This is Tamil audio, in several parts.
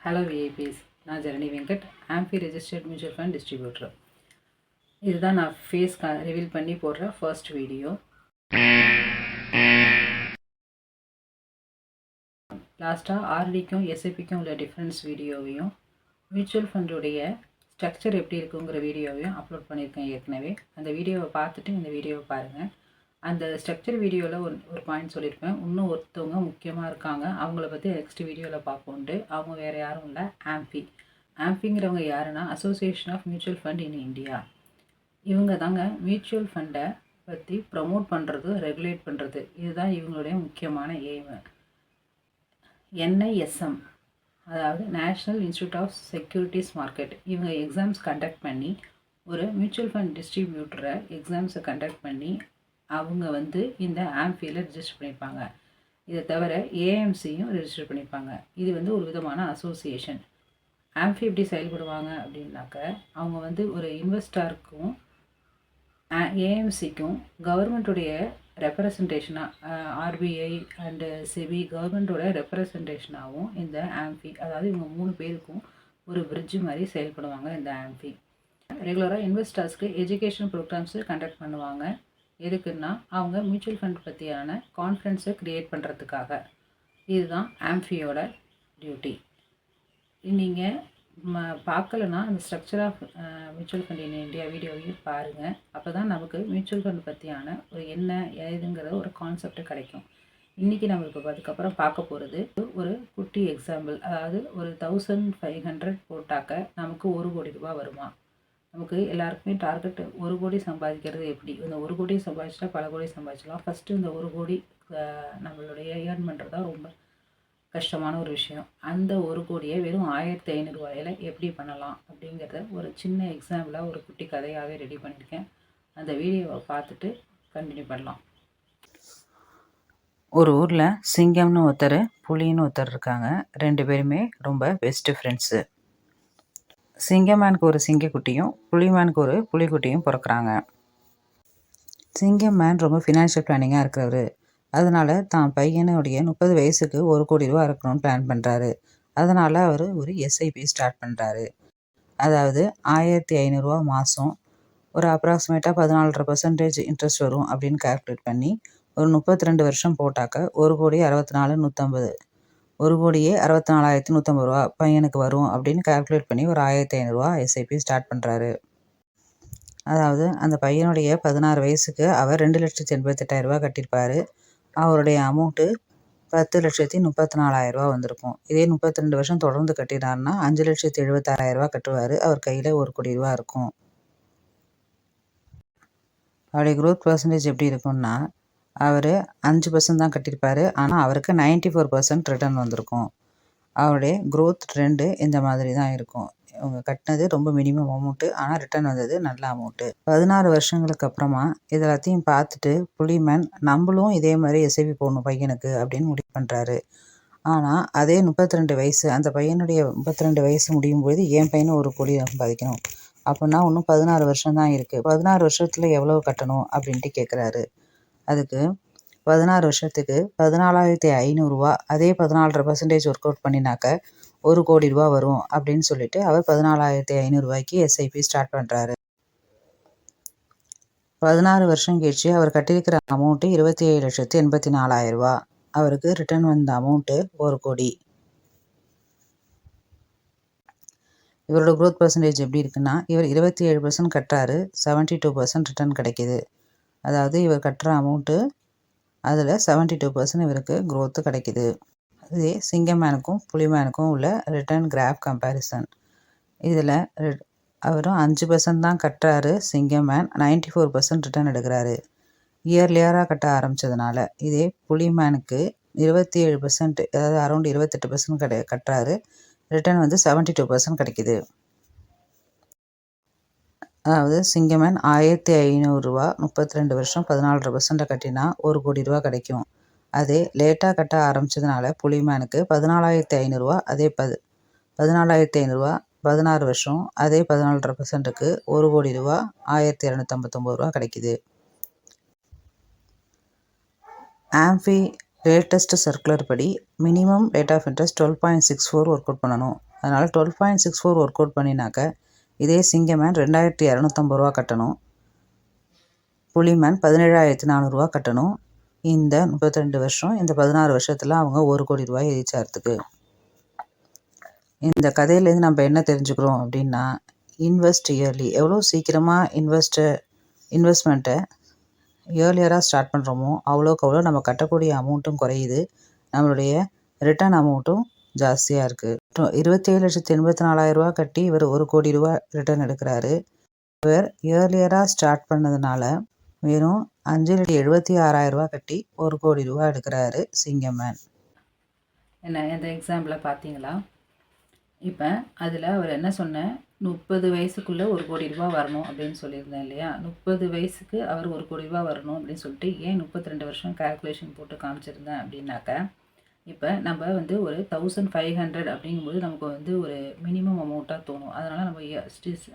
ஹலோ விஐபிஎஸ் நான் ஜெரணி Venkat. AMFI registered mutual fund distributor இதுதான் நான் ஃபேஸ் ரிவீல் பண்ணி போடுற ஃபர்ஸ்ட் வீடியோ லாஸ்ட்டாக ஆர்டிக்கும் எஸ்ஐபிக்கும் உள்ள டிஃப்ரென்ஸ் வீடியோவையும் மியூச்சுவல் ஃபண்டுடைய ஸ்ட்ரக்சர் எப்படி இருக்குங்கிற வீடியோவையும் அப்லோட் பண்ணியிருக்கேன் ஏற்கனவே. அந்த வீடியோவை பார்த்துட்டு இந்த வீடியோவை பாருங்கள் அந்த ஸ்ட்ரக்சர் வீடியோவில் ஒரு ஒரு பாயிண்ட் சொல்லியிருப்பேன். இன்னும் ஒருத்தவங்க முக்கியமாக இருக்காங்க. அவங்கள பற்றி நெக்ஸ்ட் வீடியோவில் பார்ப்போண்டு அவங்க வேறு யாரும் இல்லை. ஆம்பி ஆம்பிங்கிறவங்க யாருன்னா Association of Mutual Fund in India இவங்க தாங்க மியூச்சுவல் ஃபண்டை பற்றி ப்ரமோட் பண்ணுறது ரெகுலேட் பண்ணுறது இதுதான் இவங்களுடைய முக்கியமான எய்மு என்ஐஎஸ்எம் அதாவது National Institute of Securities Market இவங்க எக்ஸாம்ஸ் கண்டக்ட் பண்ணி ஒரு மியூச்சுவல் ஃபண்ட் டிஸ்ட்ரிபியூட்டரை எக்ஸாம்ஸை கண்டக்ட் பண்ணி அவங்க வந்து இந்த ஆம்பியில் ரிஜிஸ்டர் பண்ணியிருப்பாங்க இதை தவிர ஏஎம்சியும் ரிஜிஸ்டர் பண்ணியிருப்பாங்க இது வந்து ஒரு விதமான அசோசியேஷன் ஆம்பி எப்படி செயல்படுவாங்க அப்படின்னாக்க அவங்க வந்து ஒரு இன்வெஸ்டாருக்கும் ஏஎம்சிக்கும் கவர்மெண்ட்டுடைய ரெப்ரசன்டேஷனாக ஆர்பிஐ அண்டு செபி கவர்மெண்ட்டோட ரெப்ரசன்டேஷனாகவும் இந்த ஆம்பி அதாவது இவங்க மூணு பேருக்கும் ஒரு பிரிட்ஜு மாதிரி செயல்படுவாங்க இந்த ஆம்பி ரெகுலராக இன்வெஸ்டர்ஸ்க்கு எஜுகேஷன் ப்ரோக்ராம்ஸு கண்டக்ட் பண்ணுவாங்க. எதுக்குன்னா அவங்க மியூச்சுவல் ஃபண்ட் பற்றியான கான்ஃபிடென்ஸை க்ரியேட் பண்ணுறதுக்காக இதுதான் ஆம்ஃபியோட டியூட்டி நீங்கள் ம பார்க்கலன்னா அந்த structure of mutual fund in India வீடியோவையும் பாருங்கள் அப்போ தான் நமக்கு மியூச்சுவல் ஃபண்ட் பற்றியான ஒரு என்ன ஏதுங்கிற ஒரு கான்செப்ட் கிடைக்கும். இன்றைக்கி நம்மளுக்கு அதுக்கப்புறம் பார்க்க போகிறது ஒரு குட்டி எக்ஸாம்பிள் அதாவது ஒரு தௌசண்ட் ஃபைவ் ஹண்ட்ரட் போட்டாக்க நமக்கு ஒரு கோடி ரூபா வருமா? நமக்கு எல்லாருக்குமே டார்கெட் ஒரு கோடி சம்பாதிக்கிறது எப்படி? இந்த ஒரு கோடி சம்பாதிச்சா பல கோடி சம்பாதிச்சலாம் ஃபஸ்ட்டு இந்த ஒரு கோடி நம்மளுடைய ஏர்ன் பண்ணுறது தான் ரொம்ப கஷ்டமான ஒரு விஷயம். அந்த ஒரு கோடியை வெறும் ஆயிரத்தி ஐநூறுரூவாயில் எப்படி பண்ணலாம் அப்படிங்கிறத ஒரு சின்ன எக்ஸாம்பிளாக ஒரு குட்டி கதையாகவே ரெடி பண்ணியிருக்கேன். அந்த வீடியோவை பார்த்துட்டு கண்டினியூ பண்ணலாம். ஒரு ஊரில் சிங்கம்னு ஒருத்தர் புலின்னு ஒருத்தர் இருக்காங்க. ரெண்டு பேருமே ரொம்ப பெஸ்ட்டு ஃப்ரெண்ட்ஸு சிங்கமேனுக்கு ஒரு சிங்கக்குட்டியும் புலிமேனுக்கு ஒரு புலிக்குட்டியும் பிறக்கிறாங்க. சிங்கம் மேன் ரொம்ப ஃபினான்ஷியல் பிளானிங்காக இருக்கிறவர். அதனால் தான் பையனுடைய முப்பது வயசுக்கு ஒரு கோடி ரூபா இருக்கணும்னு பிளான் பண்ணுறாரு அதனால் அவர் ஒரு எஸ்ஐபி ஸ்டார்ட் பண்ணுறாரு அதாவது ஆயிரத்தி ஐநூறுரூவா மாதம் ஒரு அப்ராக்சிமேட்டாக பதினாலரை பர்சன்டேஜ் இன்ட்ரெஸ்ட் வரும் அப்படின்னு கால்குலேட் பண்ணி ஒரு முப்பத்தி ரெண்டு வருஷம் போட்டாக்க ஒரு கோடி அறுபத்தி நாலு நூற்றம்பது ஒரு கோடியே அறுபத்தி நாலாயிரத்தி நூற்றம்பது ரூபா பையனுக்கு வரும் அப்படின்னு கால்குலேட் பண்ணி ஒரு ஆயிரத்தி ஐநூறுரூவா எஸ்ஐபி ஸ்டார்ட் பண்ணுறாரு அதாவது அந்த பையனுடைய பதினாறு வயசுக்கு அவர் ரெண்டு லட்சத்தி எண்பத்தெட்டாயிரரூபா கட்டியிருப்பார். அவருடைய அமௌண்ட்டு பத்து லட்சத்தி முப்பத்தி நாலாயிரரூபா வந்திருக்கும். இதே முப்பத்தி ரெண்டு வருஷம் தொடர்ந்து கட்டினார்னா அஞ்சு லட்சத்தி எழுபத்தாறாயிரரூபா கட்டுவார். அவர் கையில் ஒரு கோடி ரூபா இருக்கும். அவருடைய க்ரோத் பர்சன்டேஜ் எப்படி இருக்கும்னா அவர் அஞ்சு பர்சன்ட் தான் கட்டியிருப்பார். ஆனால் அவருக்கு நைன்ட்டி ஃபோர் பர்சன்ட் ரிட்டர்ன் வந்திருக்கும். அவருடைய க்ரோத் ட்ரெண்டு இந்த மாதிரி தான் இருக்கும். இவங்க கட்டினது ரொம்ப மினிமம் அமௌண்ட்டு ஆனால் ரிட்டர்ன் வந்தது நல்ல அமௌண்ட்டு பதினாறு வருஷங்களுக்கு அப்புறமா இது எல்லாத்தையும் பார்த்துட்டு புலிமேன் நம்மளும் இதே மாதிரி எஸ்ஐபி போடணும் பையனுக்கு அப்படின்னு முடிவு பண்ணுறாரு ஆனால் அதே முப்பத்தி ரெண்டு வயசு அந்த பையனுடைய முப்பத்தி ரெண்டு வயசு முடியும் போது என் பையனும் ஒரு கோடி சம்பாதிக்கணும் அப்படின்னா இன்னும் பதினாறு வருஷம் தான் இருக்குது பதினாறு வருஷத்தில் எவ்வளோ கட்டணும் அப்படின்ட்டு கேட்குறாரு அதுக்கு பதினாறு வருஷத்துக்கு பதினாலாயிரத்தி ஐநூறுரூவா அதே பதினாலரை பர்சன்டேஜ் ஒர்க் அவுட் பண்ணினாக்க ஒரு கோடி ரூபா வரும் அப்படின்னு சொல்லிட்டு அவர் பதினாலாயிரத்தி ஐநூறுரூவாய்க்கு எஸ்ஐபி ஸ்டார்ட் பண்ணுறாரு பதினாறு வருஷம் கழிச்சு அவர் கட்டியிருக்கிற அமௌண்ட்டு இருபத்தி ஏழு லட்சத்து எண்பத்தி நாலாயிரரூவா. அவருக்கு ரிட்டர்ன் வந்த அமௌண்ட்டு ஒரு கோடி. இவரோட க்ரோத் பர்சன்டேஜ் எப்படி இருக்குன்னா இவர் இருபத்தி ஏழு பர்சன்ட் கட்டுறாரு செவன்ட்டி டூ பர்சன்ட் ரிட்டர்ன் கிடைக்கிது. அதாவது இவர் கட்டுற அமௌண்ட்டு அதில் செவன்ட்டி டூ பர்சன்ட் இவருக்கு க்ரோத்து கிடைக்கிது. இதே சிங்கமேனுக்கும் புலிமேனுக்கும் உள்ள ரிட்டர்ன் கிராஃப் கம்பேரிசன் இதில் அவரும் அஞ்சு பர்சன்ட் தான் கட்டுறாரு சிங்கமேன் நைன்ட்டி ஃபோர் பர்சன்ட் ரிட்டர்ன் எடுக்கிறாரு இயர்லியராக கட்ட ஆரம்பித்ததுனால இதே புலிமேனுக்கு இருபத்தி ஏழு பர்சன்ட் அதாவது அரௌண்ட் இருபத்தெட்டு பர்சன்ட் கிடை கட்டுறாரு. ரிட்டர்ன் வந்து செவன்ட்டி டூ பர்சன்ட் கிடைக்கிது. அதாவது சிங்கமேன் ஆயிரத்தி ஐநூறுரூவா முப்பத்தி ரெண்டு வருஷம் பதினாலரை பர்சண்ட்டை கட்டினா ஒரு கோடி ரூபா கிடைக்கும். அதே லேட்டாக கட்ட ஆரம்பித்ததுனால புலிமேனுக்கு பதினாலாயிரத்தி ஐநூறுரூவா அதே பது பதினாலாயிரத்தி ஐநூறுரூவா பதினாறு வருஷம் அதே பதினாலரை பர்சன்ட்டுக்கு ஒரு கோடி ரூபா ஆயிரத்தி இரநூத்தம்பத்தொம்பது ரூபா கிடைக்கிது. ஆம்பி லேட்டஸ்ட் சர்க்குலர் படி minimum rate of interest twelve point six four work out பண்ணணும். அதனால் twelve point six four work out பண்ணினாக்க இதே சிங்கமேன் ரெண்டாயிரத்தி இரநூத்தம்பது ரூபா கட்டணும். புலிமேன் பதினேழாயிரத்தி நானூறுரூவா கட்டணும். இந்த முப்பத்தி ரெண்டு வருஷம் இந்த பதினாறு வருஷத்தில் அவங்க ஒரு கோடி ரூபாய் ரீச் ஆகிறதுக்கு இந்த கதையிலேருந்து நம்ம என்ன தெரிஞ்சுக்கிறோம் அப்படின்னா இன்வெஸ்ட் இயர்லி எவ்வளோ சீக்கிரமாக இன்வெஸ்ட்டு இன்வெஸ்ட்மெண்ட்டை இயர்லியராக ஸ்டார்ட் பண்ணுறோமோ அவ்வளோக்கு அவ்வளோ நம்ம கட்டக்கூடிய அமௌண்ட்டும் குறையுது. நம்மளுடைய ரிட்டர்ன் அமௌண்ட்டும் ஜாஸ்தியாக இருக்குது இருபத்தேழு லட்சத்தி எண்பத்தி நாலாயிரரூவா கட்டி இவர் ஒரு கோடி ரூபா ரிட்டர்ன் எடுக்கிறாரு. இவர் இயர்லியராக ஸ்டார்ட் பண்ணதுனால வெறும் அஞ்சு லட்சத்தி எழுபத்தி ஆறாயிரரூவா கட்டி ஒரு கோடி ரூபா எடுக்கிறாரு சிங்கமேன் என்ன இந்த எக்ஸாம்பிளை பார்த்தீங்களா இப்போ அதில் அவர் என்ன சொன்னேன் முப்பது வயசுக்குள்ளே ஒரு கோடி ரூபா வரணும் அப்படின்னு சொல்லியிருந்தேன் இல்லையா? முப்பது வயசுக்கு அவர் ஒரு கோடி ரூபா வரணும் அப்படின்னு சொல்லிட்டு ஏன் முப்பத்தி ரெண்டு வருஷம் கால்குலேஷன் போட்டு காமிச்சிருந்தேன் அப்படின்னாக்க இப்போ நம்ம வந்து ஒரு தௌசண்ட் ஃபைவ் ஹண்ட்ரட் அப்படிங்கும்போது நமக்கு வந்து ஒரு மினிமம் அமௌண்ட்டாக தோணும். அதனால் நம்ம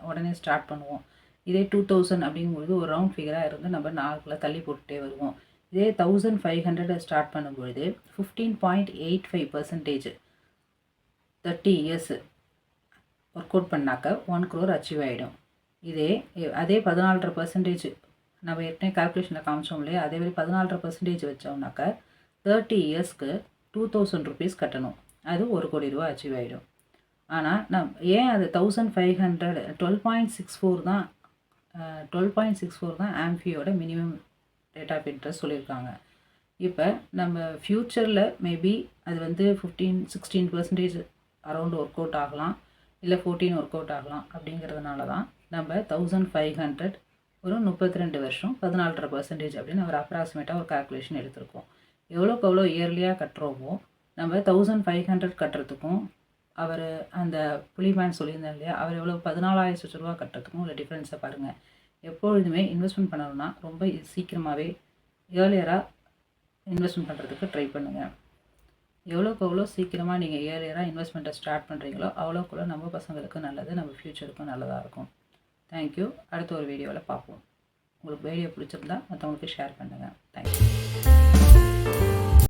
உடனே ஸ்டார்ட் பண்ணுவோம். இதே டூ தௌசண்ட் அப்படிங்கும்போது ஒரு ரவுண்ட் ஃபிகராக இருந்து நம்ம நாலுக்குள்ளே தள்ளி போட்டுட்டே வருவோம். இதே தௌசண்ட் ஃபைவ் ஹண்ட்ரட் ஸ்டார்ட் பண்ணும்பொழுது fifteen point eight five percentage thirty years work out பண்ணாக்க ஒன் க்ரோர் அச்சீவ் ஆகிடும் இதே அதே பதினாலரை பர்சன்டேஜ் நம்ம ஏற்கனவே கால்குலேஷனில் காமிச்சோம் இல்லையா? அதே மாதிரி பதினாலரை பர்சன்டேஜ் வச்சோம்னாக்க தேர்ட்டி இயர்ஸ்க்கு டூ தௌசண்ட் ருபீஸ் கட்டணும். அது ஒரு கோடி ரூபா அச்சீவ் ஆகிடும் ஆனால் நம் ஏன் அது thousand five hundred twelve point six four தான் டுவெல் பாயிண்ட் சிக்ஸ் ஃபோர் தான் ஆம்ஃபியோட மினிமம் ரேட் ஆஃப் இன்ட்ரெஸ்ட் சொல்லியிருக்காங்க. இப்போ நம்ம ஃப்யூச்சரில் மேபி அது வந்து fifteen sixteen percentage around work out ஆகலாம் இல்லை ஃபோர்டீன் ஒர்க் அவுட் ஆகலாம் அப்படிங்கிறதுனால தான் நம்ம தௌசண்ட் ஃபைவ் ஹண்ட்ரட் ஒரு முப்பத்தி ரெண்டு வருஷம் பதினாலரை பர்சன்டேஜ் அப்படின்னு ஒரு அப்ராக்சிமேட்டாக ஒரு கால்குலேஷன் எடுத்திருக்கோம். எவ்வளோக்கு எவ்வளோ இயர்லியாக கட்டுறோமோ நம்ம தௌசண்ட் ஃபைவ் ஹண்ட்ரட் கட்டுறதுக்கும் அவர் அந்த புலிமேன் சொல்லியிருந்தார் இல்லையா அவர் எவ்வளோ பதினாலாயிரம் லட்ச ரூபா கட்டுறதுக்கும் உள்ள டிஃப்ரென்ஸை பாருங்கள் எப்பொழுதுமே இன்வெஸ்ட்மெண்ட் பண்ணணும்னா ரொம்ப சீக்கிரமாகவே ஏர்லியராக இன்வெஸ்ட்மெண்ட் பண்ணுறதுக்கு ட்ரை பண்ணுங்கள் எவ்வளோக்கு எவ்வளோ சீக்கிரமாக நீங்கள் இயர்லியராக இன்வெஸ்ட்மெண்ட்டை ஸ்டார்ட் பண்ணுறீங்களோ அவ்வளோக்குள்ள நம்ம பசங்களுக்கு நல்லது நம்ம ஃப்யூச்சருக்கும் நல்லதாக இருக்கும். தேங்க்யூ அடுத்த ஒரு வீடியோவில் பார்ப்போம். உங்களுக்கு வீடியோ பிடிச்சிருந்தா மற்றவங்களுக்கு ஷேர் பண்ணுங்கள் தேங்க்யூ Bye.